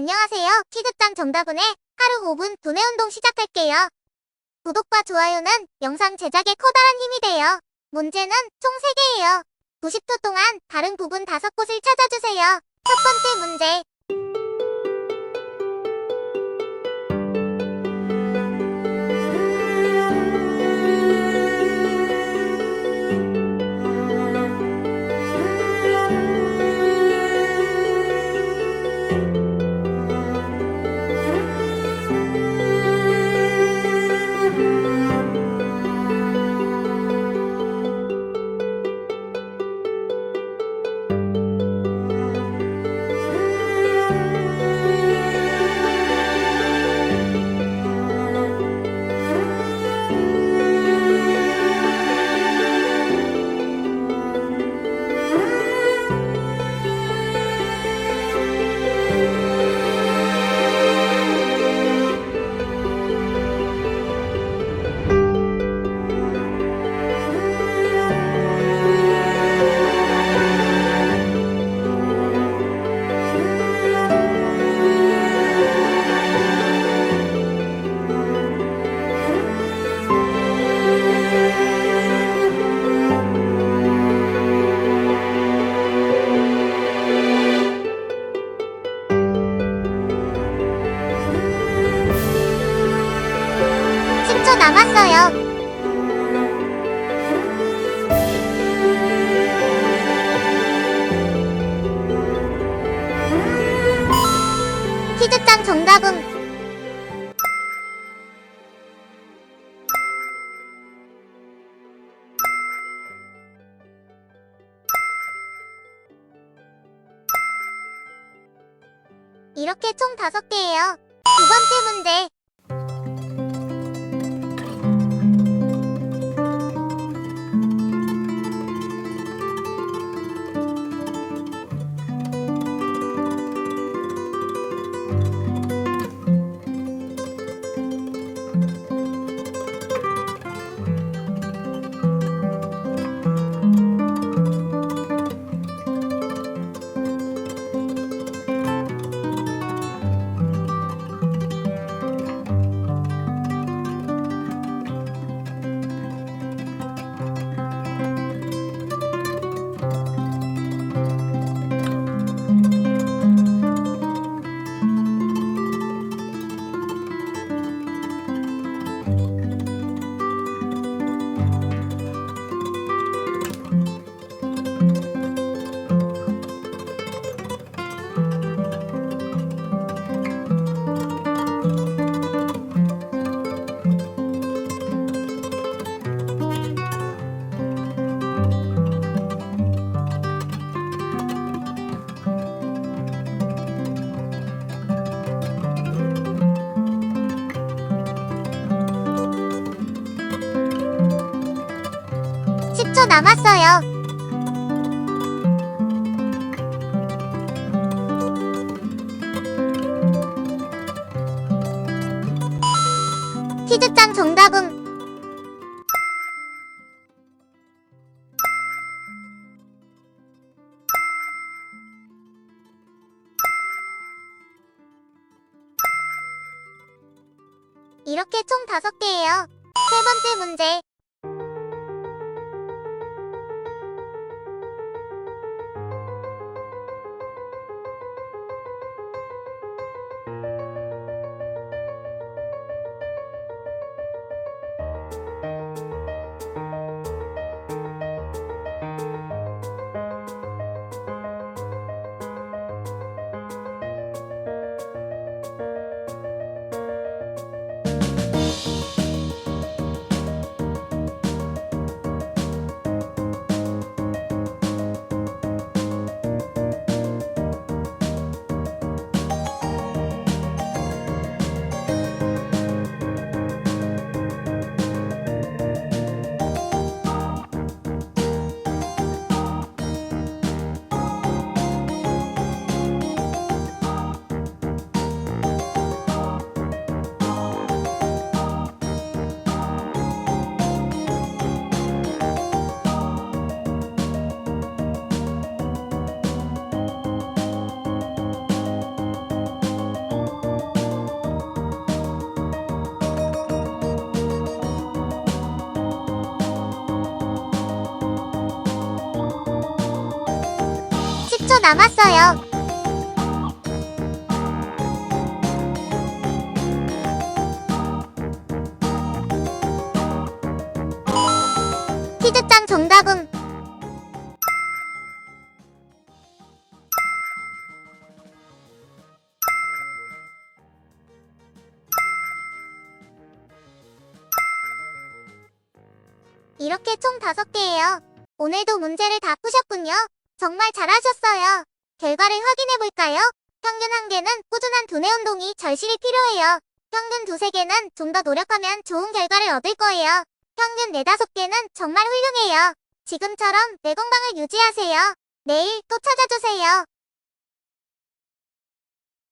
안녕하세요. 퀴즈짱 정다분의 하루 5분 두뇌 운동 시작할게요. 구독과 좋아요는 영상 제작에 커다란 힘이 돼요. 문제는 총 3개예요. 90초 동안 다른 남았어요. 퀴즈짱 정답은 이렇게 총 다섯 개예요. 두 번째 문제. 남았어요. 퀴즈짱 정답은 이렇게 총 다섯 개예요. 세 번째 문제. 3초 남았어요. 퀴즈장 정답은 이렇게 총 5개예요. 오늘도 문제를 다 푸셨군요. 정말 잘하셨어요. 결과를 확인해 볼까요? 평균 한 개는 꾸준한 두뇌 운동이 절실히 필요해요. 평균 두세 개는 좀 더 노력하면 좋은 결과를 얻을 거예요. 평균 네다섯 개는 정말 훌륭해요. 지금처럼 뇌 건강을 유지하세요. 내일 또 찾아주세요.